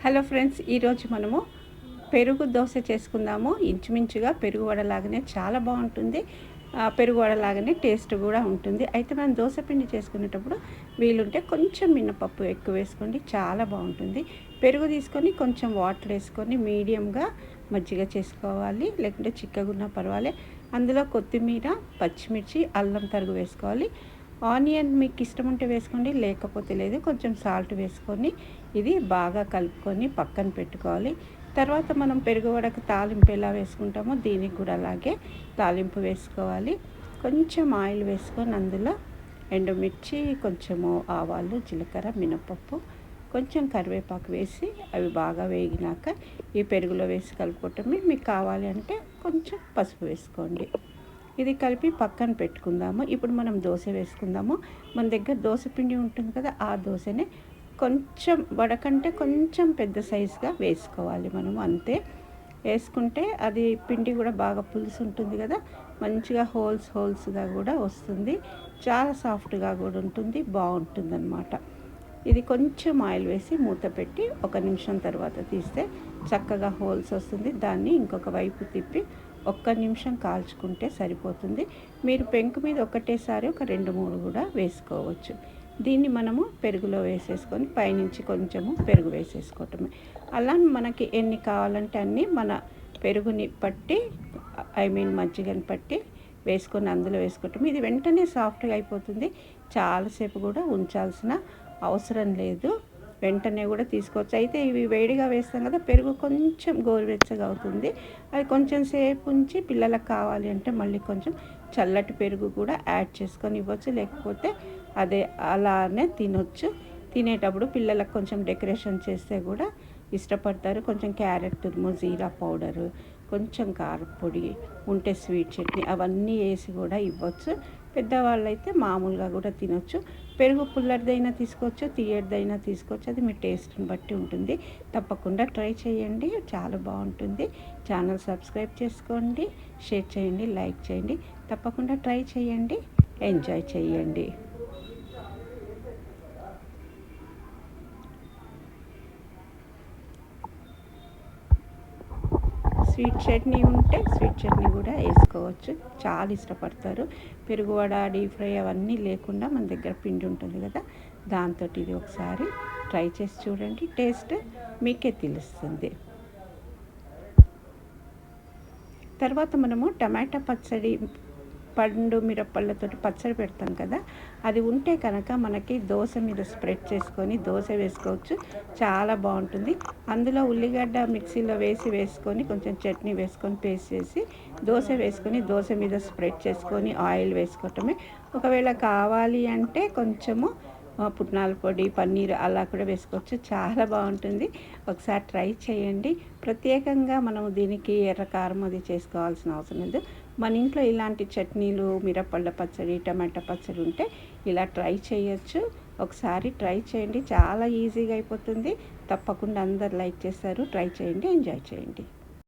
Hello friends ఈరోజు మనము పెరుగు దోశ చేసుకుందాము. ఇంచుమించుగా పెరుగు వడలాగానే చాలా బాగుంటుంది. పెరుగు వడలాగానే టేస్ట్ కూడా ఉంటుంది. అయితే మనం దోశ పిండి చేసుకునేటప్పుడు వీలుంటే కొంచెం మినపప్పు ఎక్కువ వేసుకోండి చాలా బాగుంటుంది. పెరుగు తీసుకొని కొంచెం వాటర్ వేసుకొని మీడియంగా మజ్జిగ చేసుకోవాలి లేకుంటే చిక్కగున్నా పర్వాలే. అందులో కొత్తిమీర పచ్చిమిర్చి అల్లం తరుగు వేసుకోవాలి. ఆనియన్ మీకు ఇష్టం ఉంటే వేసుకోండి లేకపోతే లేదు కొంచెం సాల్ట్ వేసుకొని ఇది బాగా కలుపుకొని పక్కన పెట్టుకోవాలి. తర్వాత మనం పెరుగు వడకు తాలింపు ఎలా వేసుకుంటామో దీనికి కూడా అలాగే తాలింపు వేసుకోవాలి. కొంచెం ఆయిల్ వేసుకొని అందులో ఎండుమిర్చి కొంచెము ఆవాలు జీలకర్ర మినపప్పు కొంచెం కరివేపాకు వేసి అవి బాగా వేగినాక ఈ పెరుగులో వేసి కలుపుకోవటమే మీకు కావాలి అంటే కొంచెం పసుపు వేసుకోండి. ఇది కలిపి పక్కన పెట్టుకుందాము. ఇప్పుడు మనం దోశ వేసుకుందాము. మన దగ్గర దోశ పిండి ఉంటుంది కదా ఆ దోశనే కొంచెం వడకంటే కొంచెం పెద్ద సైజుగా వేసుకోవాలి మనం అంతే. వేసుకుంటే అది పిండి కూడా బాగా పులుసు ఉంటుంది కదా మంచిగా హోల్స్ హోల్స్గా కూడా వస్తుంది. చాలా సాఫ్ట్గా కూడా ఉంటుంది బాగుంటుంది అనమాట ఇది కొంచెం ఆయిల్ వేసి మూత పెట్టి ఒక నిమిషం తర్వాత తీస్తే చక్కగా హోల్స్ వస్తుంది. దాన్ని ఇంకొక వైపు తిప్పి ఒక్క నిమిషం కాల్చుకుంటే సరిపోతుంది. మీరు పెంకు మీద ఒకటేసారి ఒక రెండు మూడు కూడా వేసుకోవచ్చు. దీన్ని మనము పెరుగులో వేసేసుకొని పైనుంచి కొంచెము పెరుగు వేసేసుకోవటమే. అలా మనకి ఎన్ని కావాలంటే అన్నీ మన పెరుగుని పట్టి ఐ మీన్ మజ్జిగని పట్టి వేసుకొని అందులో వేసుకోవటం ఇది వెంటనే సాఫ్ట్గా అయిపోతుంది. చాలాసేపు కూడా ఉంచాల్సిన అవసరం లేదు. వెంటనే కూడా తీసుకోవచ్చు. అయితే ఇవి వేడిగా వేస్తాం కదా పెరుగు కొంచెం గోరువెచ్చగా అవుతుంది. అది కొంచెం సేపు ఉంచి పిల్లలకు కావాలి అంటే మళ్ళీ కొంచెం చల్లటి పెరుగు కూడా యాడ్ చేసుకొని ఇవ్వచ్చు. లేకపోతే అదే అలానే తినొచ్చు. తినేటప్పుడు పిల్లలకు కొంచెం డెకరేషన్ చేస్తే కూడా ఇష్టపడతారు. కొంచెం క్యారెట్ తురుము జీరా పౌడరు కొంచెం కారపొడి ఉంటే స్వీట్ చట్నీ అవన్నీ వేసి కూడా ఇవ్వచ్చు. పెద్దవాళ్ళైతే మామూలుగా కూడా తినొచ్చు. పెరుగు పుల్లరిదైనా తీసుకోవచ్చు తీయడిదైనా తీసుకోవచ్చు. అది మీ టేస్ట్ని బట్టి ఉంటుంది. తప్పకుండా ట్రై చేయండి. చాలా బాగుంటుంది. ఛానల్ సబ్స్క్రైబ్ చేసుకోండి. షేర్ చేయండి. లైక్ చేయండి. తప్పకుండా ట్రై చేయండి. ఎంజాయ్ చేయండి. స్వీట్ చట్నీ ఉంటే స్వీట్ చట్నీ కూడా వేసుకోవచ్చు. చాలా ఇష్టపడతారు. పెరుగు వడ డీప్ ఫ్రై అవన్నీ లేకుండా మన దగ్గర పిండి ఉంటుంది కదా దాంతో ఇది ఒకసారి ట్రై చేసి చూడండి. టేస్ట్ మీకే తెలుస్తుంది. తర్వాత మనము టమాటా పచ్చడి పండు మిరపళ్ళతో పచ్చడి పెడతాం కదా అది ఉంటే కనుక మనకి దోశ మీద స్ప్రెడ్ చేసుకొని దోశ వేసుకోవచ్చు. చాలా బాగుంటుంది. అందులో ఉల్లిగడ్డ మిక్సీలో వేసి వేసుకొని కొంచెం చట్నీ వేసుకొని పేస్ట్ చేసి దోశ వేసుకొని దోశ మీద స్ప్రెడ్ చేసుకొని ఆయిల్ వేసుకోవటమే. ఒకవేళ కావాలి అంటే కొంచెము పుట్నాల పొడి పన్నీర్ అలా కూడా వేసుకోవచ్చు. చాలా బాగుంటుంది. ఒకసారి ట్రై చేయండి. ప్రత్యేకంగా మనం దీనికి ఎర్ర కారం అది చేసుకోవాల్సిన అవసరం లేదు. మన ఇంట్లో ఇలాంటి చట్నీలు మిరపళ్ళ పచ్చడి టమాటా పచ్చడి ఉంటే ఇలా ట్రై చేయొచ్చు. ఒకసారి ట్రై చేయండి. చాలా ఈజీగా అయిపోతుంది. తప్పకుండా అందరు లైక్ చేస్తారు. ట్రై చేయండి. ఎంజాయ్ చేయండి.